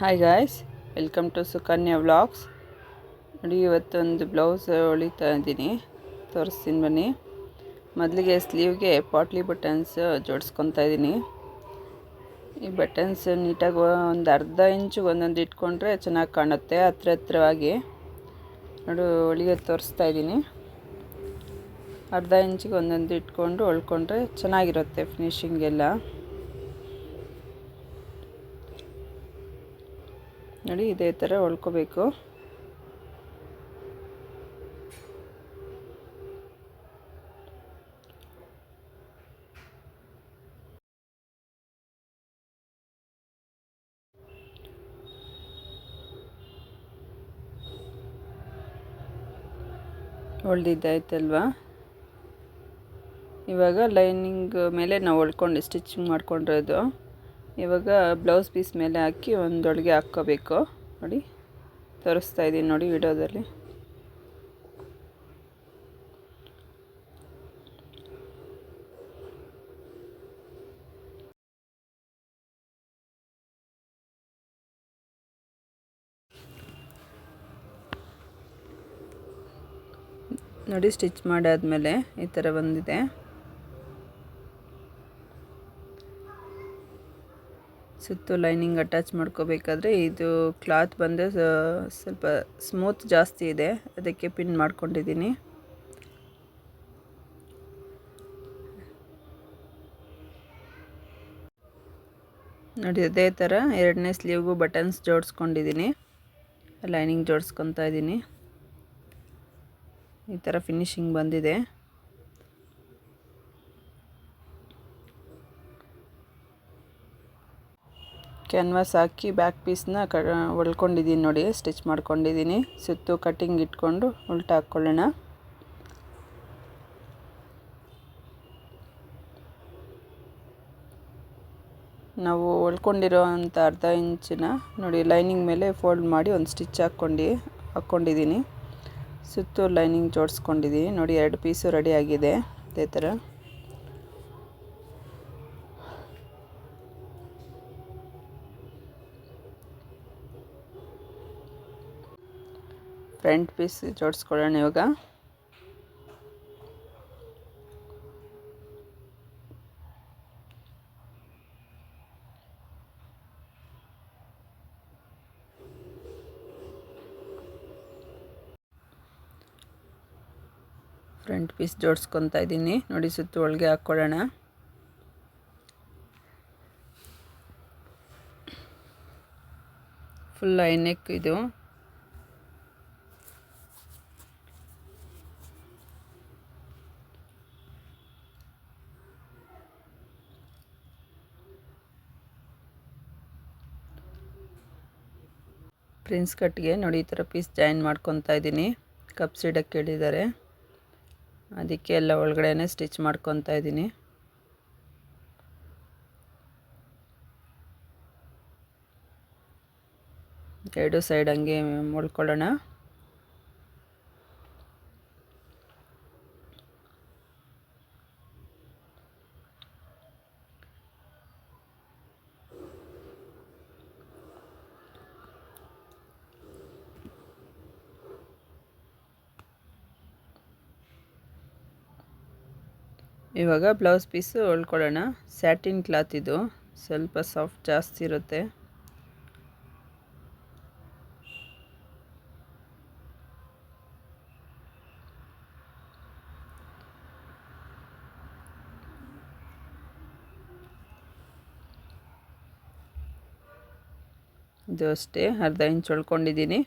Hi guys welcome to Sukanya vlogs ನೋಡಿ ಇವತ್ತೊಂದು blouse ಹೊಲಿತಾ ಇದ್ದೀನಿ. ತೋರಿಸ್ತೀನಿ ಬನ್ನಿ. ಮೊದಲಿಗೆ ಸ್ಲೀವ್ಗೆ ಪಾಟ್ಲಿ ಬಟನ್ಸ್ ಜೋಡಿಸ್ಕೊತಾ ಇದ್ದೀನಿ. ಈ ಬಟನ್ಸ್ ನೀಟಾಗಿ ಒಂದು ಅರ್ಧ ಇಂಚು ಒಂದೊಂದು ಇಟ್ಕೊಂಡ್ರೆ ಚೆನ್ನಾಗಿ ಕಾಣುತ್ತೆ, ಹತ್ರ ಹತ್ರವಾಗಿ. ನೋಡು ಹೊಳಿಗೆ ತೋರಿಸ್ತಾ ಇದ್ದೀನಿ. ಅರ್ಧ ಇಂಚಿಗೆ ಒಂದೊಂದು ಇಟ್ಕೊಂಡು ಹೊಳ್ಕೊಂಡ್ರೆ ಚೆನ್ನಾಗಿರುತ್ತೆ ಫಿನಿಶಿಂಗ್ ನೋಡಿ ಇದೇ ಥರ ಹೊಳ್ಕೋಬೇಕು ಹೊಳ್ದಿದ್ದಾಯ್ತಲ್ವಾ ಇವಾಗ ಲೈನಿಂಗ್ ಮೇಲೆ ನಾವು ಹೊಳ್ಕೊಂಡು ಸ್ಟಿಚಿಂಗ್ ಮಾಡ್ಕೊಂಡಿರೋದು. ಇವಾಗ ಬ್ಲೌಸ್ ಪೀಸ್ ಮೇಲೆ ಹಾಕಿ ಒಂದೊಳಗೆ ಹಾಕ್ಕೋಬೇಕು. ನೋಡಿ, ತೋರಿಸ್ತಾ ಇದ್ದೀನಿ ನೋಡಿ ವಿಡಿಯೋದಲ್ಲಿ. ನೋಡಿ, ಸ್ಟಿಚ್ ಮಾಡಾದ್ಮೇಲೆ ಈ ಥರ ಬಂದಿದೆ. ಸುತ್ತು ಲೈನಿಂಗ್ ಅಟ್ಯಾಚ್ ಮಾಡ್ಕೋಬೇಕಾದ್ರೆ ಇದು ಕ್ಲಾತ್ ಬಂದು ಸ್ವಲ್ಪ ಸ್ಮೂತ್ ಜಾಸ್ತಿ ಇದೆ. ಅದಕ್ಕೆ ಪಿನ್ ಮಾಡ್ಕೊಂಡಿದ್ದೀನಿ. ನೋಡಿ, ಅದೇ ಥರ ಎರಡನೇ ಸ್ಲೀವ್ಗೂ ಬಟನ್ಸ್ ಜೋಡಿಸ್ಕೊಂಡಿದ್ದೀನಿ. ಲೈನಿಂಗ್ ಜೋಡಿಸ್ಕೊತಾ ಇದ್ದೀನಿ. ಈ ಥರ ಫಿನಿಶಿಂಗ್ ಬಂದಿದೆ. ಕ್ಯಾನ್ವಾಸ್ ಹಾಕಿ ಬ್ಯಾಕ್ ಪೀಸ್ನ ಕ ಹೊಲ್ಕೊಂಡಿದ್ದೀನಿ ನೋಡಿ, ಸ್ಟಿಚ್ ಮಾಡ್ಕೊಂಡಿದ್ದೀನಿ ಸುತ್ತು ಕಟ್ಟಿಂಗ್ ಇಟ್ಕೊಂಡು ಉಲ್ಟಾ ಹಾಕ್ಕೊಳ್ಳೋಣ ನಾವು ಹೊಲ್ಕೊಂಡಿರೋ ಅಂಥ ಅರ್ಧ ಇಂಚಿನ ನೋಡಿ, ಲೈನಿಂಗ್ ಮೇಲೆ ಫೋಲ್ಡ್ ಮಾಡಿ ಒಂದು ಸ್ಟಿಚ್ ಹಾಕ್ಕೊಂಡು ಹಾಕ್ಕೊಂಡಿದ್ದೀನಿ ಸುತ್ತು ಲೈನಿಂಗ್ ಜೋಡಿಸ್ಕೊಂಡಿದ್ದೀನಿ ನೋಡಿ, ಎರಡು ಪೀಸು ರೆಡಿ ಆಗಿದೆ. ಅದೇ ಥರ. ಫ್ರಂಟ್ ಪೀಸ್ ಜೋಡಿಸ್ಕೊಳ್ಳೋಣ ಇವಾಗ. ಫ್ರಂಟ್ ಪೀಸ್ ಜೋಡಿಸ್ಕೊತಾ ಇದ್ದೀನಿ. ನೋಡಿ ಸುತ್ತು ಒಳಗೆ ಹಾಕ್ಕೊಳ್ಳೋಣ. ಫುಲ್ ಐನೆಕ್ ಇದು. ಪ್ರಿನ್ಸ್ ಕಟ್ಗೆ ನೋಡಿ, ಈ ಥರ ಪೀಸ್ ಜಾಯಿನ್ ಮಾಡ್ಕೊತಾ ಇದ್ದೀನಿ. ಕಪ್ ಸಿಡಕ್ಕೆ ಹೇಳಿದ್ದಾರೆ. ಅದಕ್ಕೆ ಎಲ್ಲ ಒಳಗಡೆ ಸ್ಟಿಚ್ ಮಾಡ್ಕೊತಾ ಇದ್ದೀನಿ. ಎರಡು ಸೈಡ್ ಹಂಗೆ ಮೊಳ್ಕೊಳ್ಳೋಣ ಇವಾಗ ಬ್ಲೌಸ್ ಪೀಸು ಹೊಲ್ಕೊಳ್ಳೋಣ ಸ್ಯಾಟಿನ್ ಕ್ಲಾತ್ ಇದು. ಸ್ವಲ್ಪ ಸಾಫ್ಟ್ ಜಾಸ್ತಿ ಇರುತ್ತೆ. ಇದು ಅಷ್ಟೇ. ಅರ್ಧ ಇಂಚ್ ಹೊಳ್ಕೊಂಡಿದ್ದೀನಿ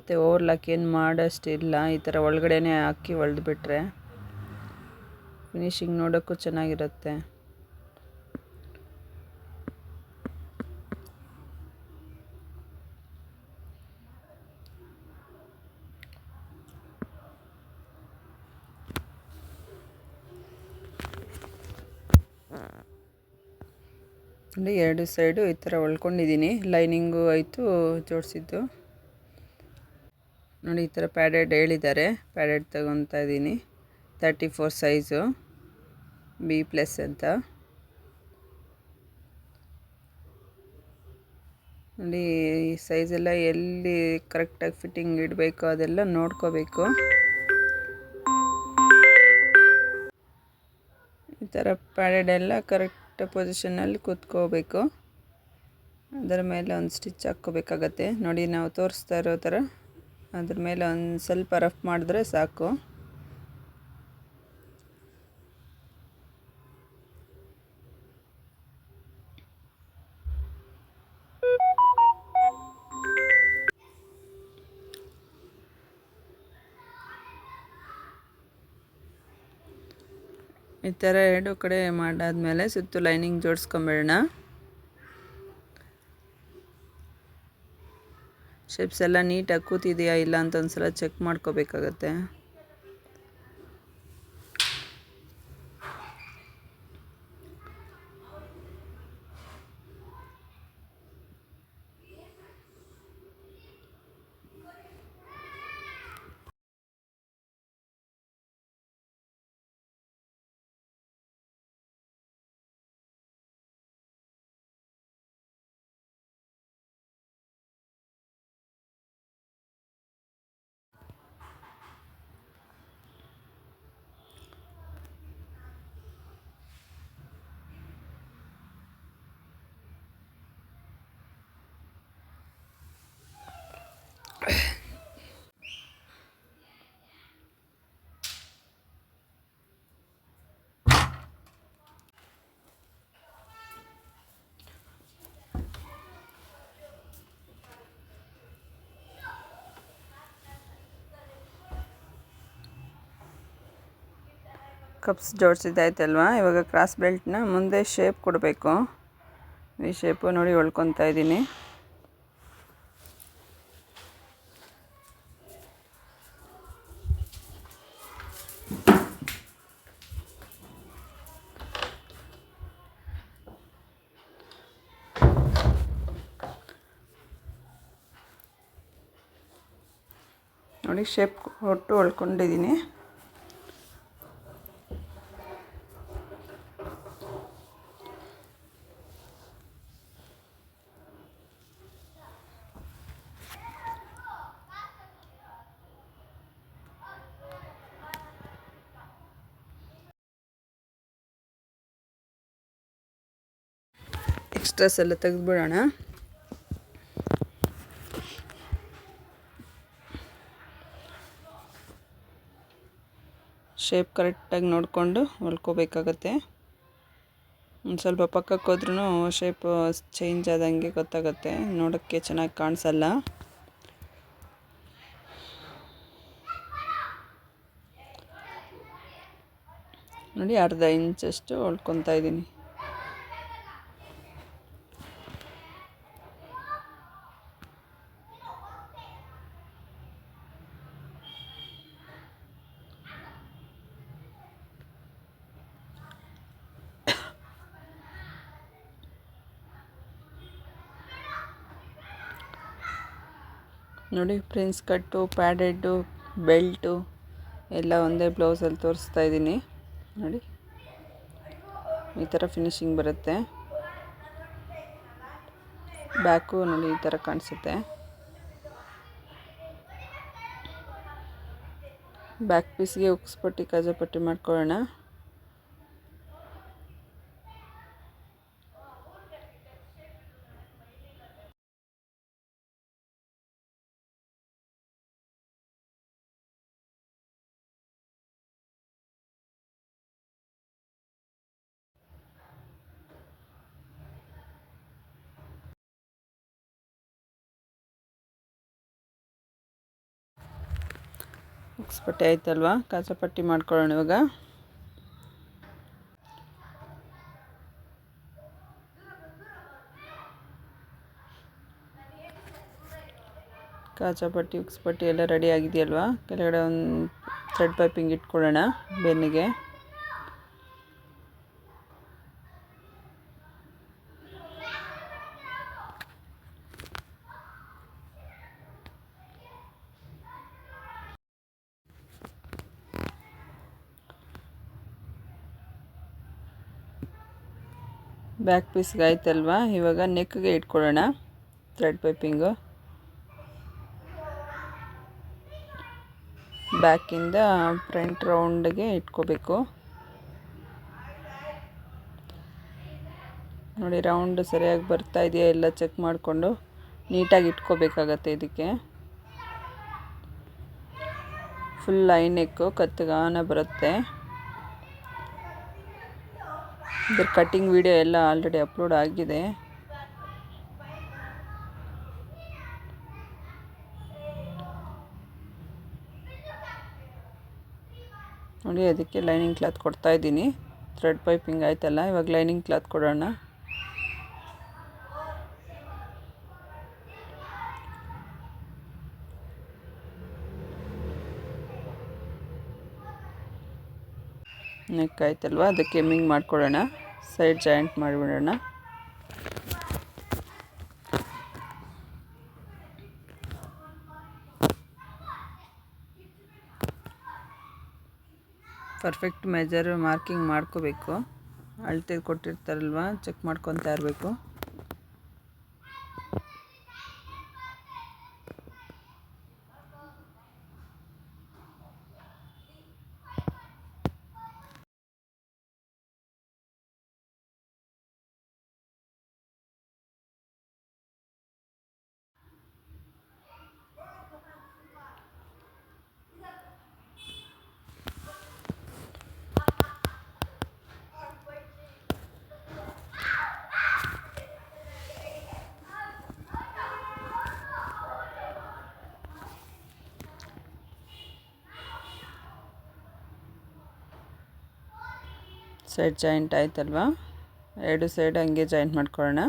ಮತ್ತು ಓವರ್ಲಾಕ್ ಏನು ಮಾಡೋಷ್ಟಿಲ್ಲ. ಈ ಥರ ಒಳಗಡೆನೇ ಹಾಕಿ ಹೊಳ್ದುಬಿಟ್ರೆ ಫಿನಿಶಿಂಗ್ ನೋಡೋಕ್ಕೂ ಚೆನ್ನಾಗಿರುತ್ತೆ. ಎರಡು ಸೈಡು ಈ ಥರ ಹೊಳ್ಕೊಂಡಿದ್ದೀನಿ ಲೈನಿಂಗು ಆಯಿತು, ಜೋಡಿಸಿದ್ದು. ನೋಡಿ, ಈ ಥರ ಪ್ಯಾಡೆಡ್ ಹೇಳಿದ್ದಾರೆ. ಪ್ಯಾಡೆಡ್ ತಗೊತಾ ಇದ್ದೀನಿ. Thirty four size. B plus ಅಂತ. ನೋಡಿ, ಈ ಸೈಜೆಲ್ಲ ಎಲ್ಲಿ ಕರೆಕ್ಟಾಗಿ ಫಿಟ್ಟಿಂಗ್ ಇಡಬೇಕು ಅದೆಲ್ಲ ನೋಡ್ಕೋಬೇಕು. ಈ ಥರ ಪ್ಯಾಡೆಡ್ ಎಲ್ಲ ಕರೆಕ್ಟ್ ಪೊಸಿಷನಲ್ಲಿ ಕೂತ್ಕೋಬೇಕು. ಅದರ ಮೇಲೆ ಒಂದು ಸ್ಟಿಚ್ ಹಾಕ್ಕೋಬೇಕಾಗತ್ತೆ. ನೋಡಿ, ನಾವು ತೋರಿಸ್ತಾ ಇರೋ ಥರ ಅದ್ರ ಮೇಲೆ ಒಂದು ಸ್ವಲ್ಪ ರಫ್ ಮಾಡಿದ್ರೆ ಸಾಕು. ಈ ಥರ ಎರಡು ಕಡೆ ಮಾಡಾದ್ಮೇಲೆ ಸುತ್ತು ಲೈನಿಂಗ್ ಜೋಡಿಸ್ಕೊಂಬೇಡೋಣ. ಶೇಪ್ಸ್ ಎಲ್ಲ ನೀಟಾಗಿ ಕೂತಿದೆಯಾ ಇಲ್ಲ ಅಂತ ಒಂದ್ಸಲ ಚೆಕ್ ಮಾಡ್ಕೋಬೇಕಾಗತ್ತೆ. ಕಪ್ಸ್ ಜೋಡಿಸಿದ್ದಾಯ್ತಲ್ವ? ಇವಾಗ ಕ್ರಾಸ್ ಬೆಲ್ಟ್ನ ಮುಂದೆ ಶೇಪ್ ಕೊಡಬೇಕು. ಈ ಶೇಪು ನೋಡಿ ಹೊಳ್ಕೊತಾ ಇದ್ದೀನಿ. ನೋಡಿ ಶೇಪ್ ಕೊಟ್ಟು ಹೊಳ್ಕೊಂಡಿದ್ದೀನಿ. ಎಕ್ಸ್ಟ್ರಾಸ್ ಎಲ್ಲ ತೆಗೆದುಬಿಡೋಣ. ಶೇಪ್ ಕರೆಕ್ಟಾಗಿ ನೋಡಿಕೊಂಡು ಹೊಲ್ಕೋಬೇಕಾಗತ್ತೆ. ಒಂದು ಸ್ವಲ್ಪ ಪಕ್ಕಕ್ಕೆ ಹೋದ್ರೂ ಶೇಪ್ ಚೇಂಜ್ ಆದಂಗೆ ಗೊತ್ತಾಗುತ್ತೆ. ನೋಡೋಕ್ಕೆ ಚೆನ್ನಾಗಿ ಕಾಣಿಸಲ್ಲ. ನೋಡಿ ಅರ್ಧ ಇಂಚಷ್ಟು ಹೊಲ್ಕೊತಾ ಇದ್ದೀನಿ. ನೋಡಿ, ಪ್ರಿನ್ಸ್ ಕಟ್ಟು ಪ್ಯಾಡೆಡ್ಡು ಬೆಲ್ಟು ಎಲ್ಲ ಒಂದೇ ಬ್ಲೌಸಲ್ಲಿ ತೋರಿಸ್ತಾ ಇದ್ದೀನಿ. ನೋಡಿ, ಈ ಥರ ಫಿನಿಶಿಂಗ್ ಬರುತ್ತೆ. ಬ್ಯಾಕು ನೋಡಿ, ಈ ಥರ ಕಾಣಿಸುತ್ತೆ. ಬ್ಯಾಕ್ ಪೀಸ್ಗೆ ಉಕ್ಸ್ಪಟ್ಟಿ ಕಾಜಾಪಟ್ಟಿ ಮಾಡ್ಕೊಳ್ಳೋಣ. ಉಕ್ಸ್ಪಟ್ಟಿ ಆಯ್ತಲ್ವಾ? ಕಾಸಪಟ್ಟಿ ಮಾಡ್ಕೊಳ್ಳೋಣ ಇವಾಗ. ಕಾಜಾಪಟ್ಟಿ ಉಕ್ಸ್ಪಟ್ಟಿ ಎಲ್ಲ ರೆಡಿ ಆಗಿದೆಯಲ್ವಾ? ಕೆಳಗಡೆ ಒಂದು ಥ್ರೆಡ್ ಪೈಪಿಂಗ್ ಇಟ್ಕೊಳ್ಳೋಣ, ಬೆನ್ನಿಗೆ. ಬ್ಯಾಕ್ ಪೀಸ್ಗೆ ಆಯ್ತಲ್ವಾ ಇವಾಗ ನೆಕ್ಗೆ ಇಟ್ಕೊಳ್ಳೋಣ. Thread piping. ಬ್ಯಾಕಿಂದ ಫ್ರಂಟ್ ರೌಂಡ್ಗೆ ಇಟ್ಕೋಬೇಕು. ನೋಡಿ, ರೌಂಡ್ ಸರಿಯಾಗಿ ಬರ್ತಾ ಇದೆಯಾ ಎಲ್ಲ ಚೆಕ್ ಮಾಡಿಕೊಂಡು ನೀಟಾಗಿ ಇಟ್ಕೋಬೇಕಾಗತ್ತೆ ಇದಕ್ಕೆ. ಫುಲ್ ಲೈನ್ ನೆಕ್ಕು ಕತ್ತಗಾನ ಬರುತ್ತೆ. ಇದ್ರ ಕಟ್ಟಿಂಗ್ ವಿಡಿಯೋ ಎಲ್ಲ ಆಲ್ರೆಡಿ ಅಪ್ಲೋಡ್ ಆಗಿದೆ. ನೋಡಿ, ಅದಕ್ಕೆ ಲೈನಿಂಗ್ ಕ್ಲಾತ್ ಕೊಡ್ತಾ ಇದ್ದೀನಿ. ಥ್ರೆಡ್ ಪೈಪಿಂಗ್ ಆಯ್ತಲ್ಲ, ಇವಾಗ ಲೈನಿಂಗ್ ಕ್ಲಾತ್ ಕೊಡೋಣ. ನೆಕ್ ಆಯ್ತಲ್ವ ಅದಕ್ಕೆ ಎಮ್ಮಿಂಗ್ ಮಾಡ್ಕೊಳ್ಳೋಣ. ಸೈಡ್ ಜಾಯಿಂಟ್ ಮಾಡಿಬಿಡೋಣ. ಪರ್ಫೆಕ್ಟ್ ಮೆಜರ್ ಮಾರ್ಕಿಂಗ್ ಮಾಡ್ಕೋಬೇಕು. ಅಳತೆ ಕೊಟ್ಟಿರ್ತಾರಲ್ವ? ಚೆಕ್ ಮಾಡ್ಕೊತಾ ಇರಬೇಕು. ಸೈಡ್ ಜಾಯಿಂಟ್ ಆಯ್ತಲ್ವಾ? ಎರಡು ಸೈಡ್ ಹಂಗೆ ಜಾಯಿಂಟ್ ಮಾಡ್ಕೊಳ್ಳೋಣ.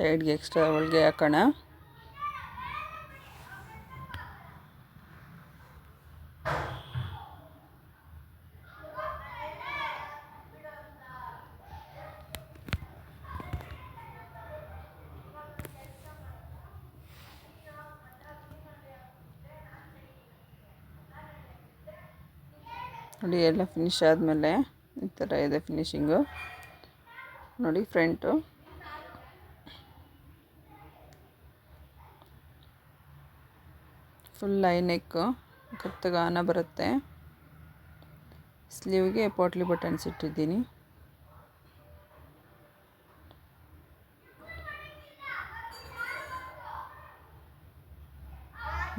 ಸೈಡ್ಗೆ ಎಕ್ಸ್ಟ್ರಾ ಹೋಳಿಗೆ ಹಾಕೋಣ. ನೋಡಿ ಎಲ್ಲ ಫಿನಿಶ್ ಆದಮೇಲೆ ಈ ಥರ ಇದೆ ಫಿನಿಶಿಂಗು ನೋಡಿ ಫ್ರಂಟು ಫುಲ್ ಲೈನ್ ನೆಕ್ಕು ಕತ್ತಗಾನ ಬರುತ್ತೆ. ಸ್ಲೀವ್ಗೆ ಪೋಟ್ಲಿ ಬಟನ್ಸ್ ಇಟ್ಟಿದ್ದೀನಿ.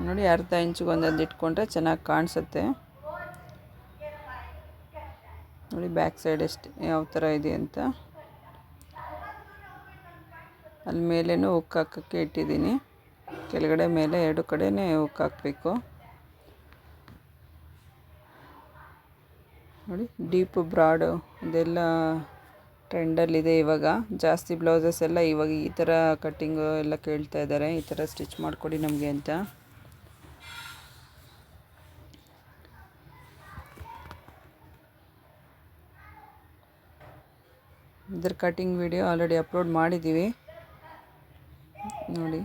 ನೋಡಿ ಅರ್ಧ ಇಂಚಿಗೆ ಒಂದೊಂದು ಇಟ್ಕೊಂಡ್ರೆ ಚೆನ್ನಾಗಿ ಕಾಣಿಸುತ್ತೆ. ನೋಡಿ ಬ್ಯಾಕ್ ಸೈಡ್ ಎಷ್ಟು ಯಾವ ಥರ ಇದೆ ಅಂತ. ಅಲ್ಲಿ ಮೇಲೇನೂ ಉಕ್ಕು ಹಾಕೋಕ್ಕೆ ಇಟ್ಟಿದ್ದೀನಿ. ಕೆಳಗಡೆ ಮೇಲೆ ಎರಡು ಕಡೆನೇ ಹಾಕಬೇಕು. ನೋಡಿ, ಡೀಪ್ ಬ್ರಾಡು ಇದೆಲ್ಲ ಟ್ರೆಂಡಲ್ಲಿದೆ ಇವಾಗ. ಜಾಸ್ತಿ ಬ್ಲೌಸಸ್ ಎಲ್ಲ ಇವಾಗ ಈ ಥರ ಕಟ್ಟಿಂಗು ಎಲ್ಲ ಕೇಳ್ತಾ ಇದ್ದಾರೆ. ಈ ಥರ ಸ್ಟಿಚ್ ಮಾಡಿಕೊಡಿ ನಮಗೆ ಅಂತ. ಇದ್ರ ಕಟ್ಟಿಂಗ್ ವಿಡಿಯೋ ಆಲ್ರೆಡಿ ಅಪ್ಲೋಡ್ ಮಾಡಿದ್ದೀವಿ. ನೋಡಿ.